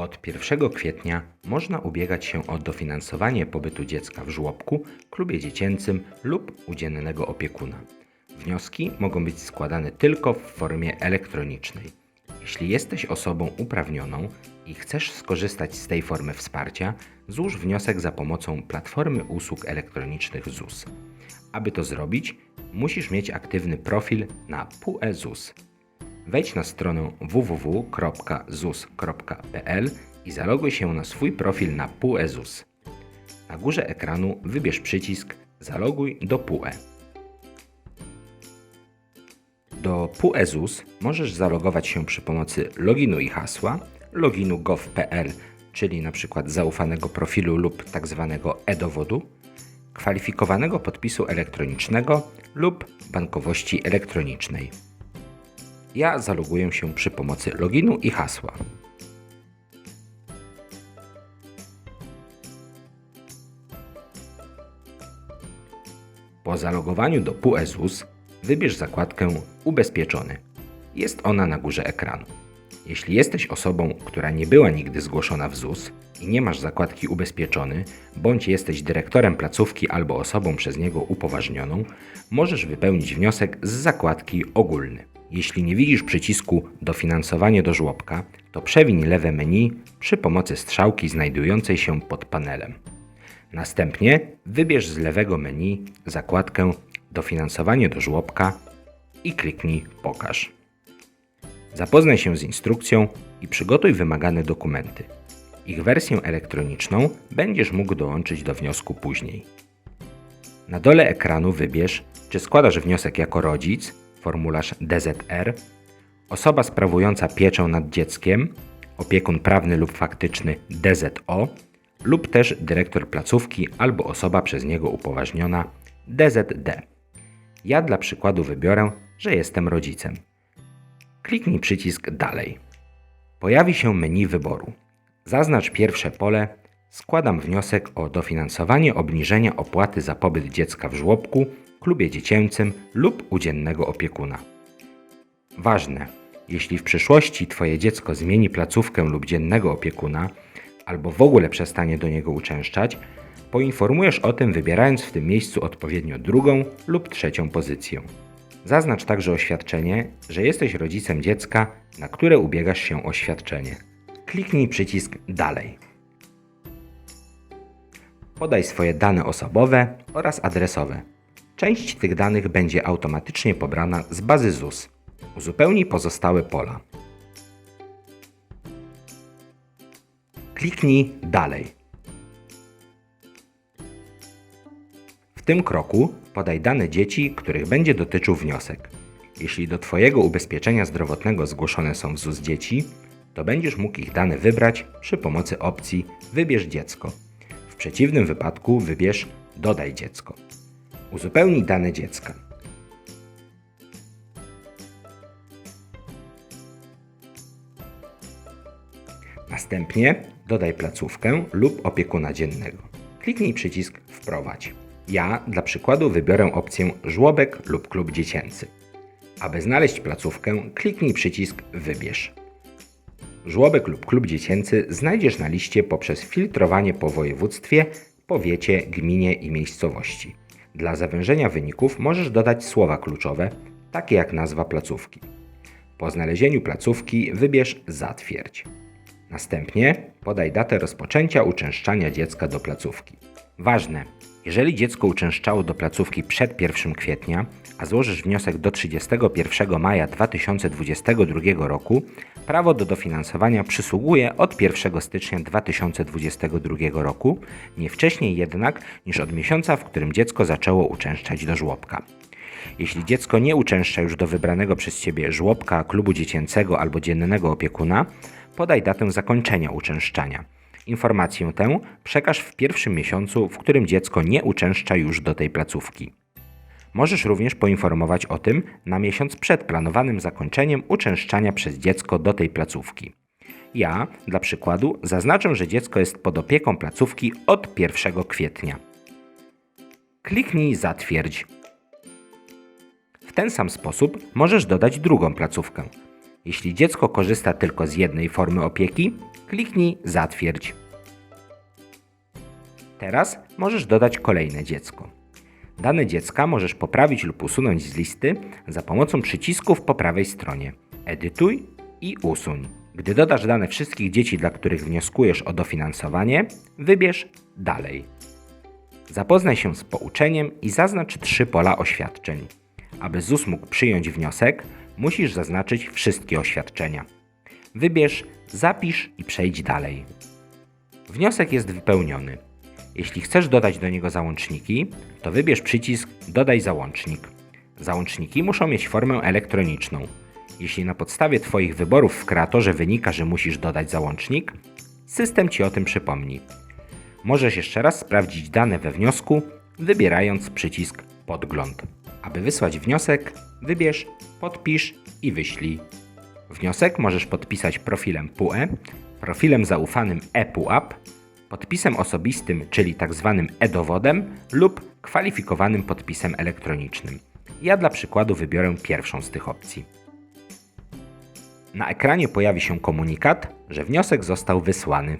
Od 1 kwietnia można ubiegać się o dofinansowanie pobytu dziecka w żłobku, klubie dziecięcym lub u dziennego opiekuna. Wnioski mogą być składane tylko w formie elektronicznej. Jeśli jesteś osobą uprawnioną i chcesz skorzystać z tej formy wsparcia, złóż wniosek za pomocą Platformy Usług Elektronicznych ZUS. Aby to zrobić, musisz mieć aktywny profil na PUE ZUS. Wejdź na stronę www.zus.pl i zaloguj się na swój profil na PUE ZUS. Na górze ekranu wybierz przycisk Zaloguj do PUE. Do PUE ZUS możesz zalogować się przy pomocy loginu i hasła, loginu gov.pl, czyli np. zaufanego profilu lub tzw. e-dowodu, kwalifikowanego podpisu elektronicznego lub bankowości elektronicznej. Ja zaloguję się przy pomocy loginu i hasła. Po zalogowaniu do PUEZUS wybierz zakładkę Ubezpieczony. Jest ona na górze ekranu. Jeśli jesteś osobą, która nie była nigdy zgłoszona w ZUS i nie masz zakładki Ubezpieczony, bądź jesteś dyrektorem placówki albo osobą przez niego upoważnioną, możesz wypełnić wniosek z zakładki Ogólny. Jeśli nie widzisz przycisku Dofinansowanie do żłobka, to przewiń lewe menu przy pomocy strzałki znajdującej się pod panelem. Następnie wybierz z lewego menu zakładkę Dofinansowanie do żłobka i kliknij Pokaż. Zapoznaj się z instrukcją i przygotuj wymagane dokumenty. Ich wersję elektroniczną będziesz mógł dołączyć do wniosku później. Na dole ekranu wybierz, czy składasz wniosek jako rodzic, formularz DZR, osoba sprawująca pieczę nad dzieckiem, opiekun prawny lub faktyczny DZO, lub też dyrektor placówki albo osoba przez niego upoważniona DZD. Ja dla przykładu wybiorę, że jestem rodzicem. Kliknij przycisk Dalej. Pojawi się menu wyboru. Zaznacz pierwsze pole Składam wniosek o dofinansowanie obniżenia opłaty za pobyt dziecka w żłobku, klubie dziecięcym lub u dziennego opiekuna. Ważne, jeśli w przyszłości Twoje dziecko zmieni placówkę lub dziennego opiekuna, albo w ogóle przestanie do niego uczęszczać, poinformujesz o tym wybierając w tym miejscu odpowiednio drugą lub trzecią pozycję. Zaznacz także oświadczenie, że jesteś rodzicem dziecka, na które ubiegasz się o świadczenie. Kliknij przycisk Dalej. Podaj swoje dane osobowe oraz adresowe. Część tych danych będzie automatycznie pobrana z bazy ZUS. Uzupełnij pozostałe pola. Kliknij Dalej. W tym kroku podaj dane dzieci, których będzie dotyczył wniosek. Jeśli do Twojego ubezpieczenia zdrowotnego zgłoszone są w ZUS dzieci, to będziesz mógł ich dane wybrać przy pomocy opcji Wybierz dziecko. W przeciwnym wypadku wybierz Dodaj dziecko. Uzupełnij dane dziecka. Następnie dodaj placówkę lub opiekuna dziennego. Kliknij przycisk Wprowadź. Ja dla przykładu wybiorę opcję żłobek lub klub dziecięcy. Aby znaleźć placówkę, kliknij przycisk Wybierz. Żłobek lub klub dziecięcy znajdziesz na liście poprzez filtrowanie po województwie, powiecie, gminie i miejscowości. Dla zawężenia wyników możesz dodać słowa kluczowe, takie jak nazwa placówki. Po znalezieniu placówki wybierz Zatwierdź. Następnie podaj datę rozpoczęcia uczęszczania dziecka do placówki. Ważne, jeżeli dziecko uczęszczało do placówki przed 1 kwietnia, a złożysz wniosek do 31 maja 2022 roku, prawo do dofinansowania przysługuje od 1 stycznia 2022 roku, nie wcześniej jednak niż od miesiąca, w którym dziecko zaczęło uczęszczać do żłobka. Jeśli dziecko nie uczęszcza już do wybranego przez Ciebie żłobka, klubu dziecięcego albo dziennego opiekuna, podaj datę zakończenia uczęszczania. Informację tę przekaż w pierwszym miesiącu, w którym dziecko nie uczęszcza już do tej placówki. Możesz również poinformować o tym na miesiąc przed planowanym zakończeniem uczęszczania przez dziecko do tej placówki. Ja, dla przykładu, zaznaczę, że dziecko jest pod opieką placówki od 1 kwietnia. Kliknij Zatwierdź. W ten sam sposób możesz dodać drugą placówkę. Jeśli dziecko korzysta tylko z jednej formy opieki, Kliknij Zatwierdź. Teraz możesz dodać kolejne dziecko. Dane dziecka możesz poprawić lub usunąć z listy za pomocą przycisków po prawej stronie. Edytuj i usuń. Gdy dodasz dane wszystkich dzieci, dla których wnioskujesz o dofinansowanie, wybierz Dalej. Zapoznaj się z pouczeniem i zaznacz trzy pola oświadczeń. Aby ZUS mógł przyjąć wniosek, musisz zaznaczyć wszystkie oświadczenia. Wybierz Zapisz i przejdź dalej. Wniosek jest wypełniony. Jeśli chcesz dodać do niego załączniki, to wybierz przycisk Dodaj załącznik. Załączniki muszą mieć formę elektroniczną. Jeśli na podstawie Twoich wyborów w kreatorze wynika, że musisz dodać załącznik, system Ci o tym przypomni. Możesz jeszcze raz sprawdzić dane we wniosku, wybierając przycisk Podgląd. Aby wysłać wniosek, wybierz Podpisz i wyślij. Wniosek możesz podpisać profilem PUE, profilem zaufanym ePUAP, podpisem osobistym, czyli tzw. e-dowodem lub kwalifikowanym podpisem elektronicznym. Ja dla przykładu wybiorę pierwszą z tych opcji. Na ekranie pojawi się komunikat, że wniosek został wysłany.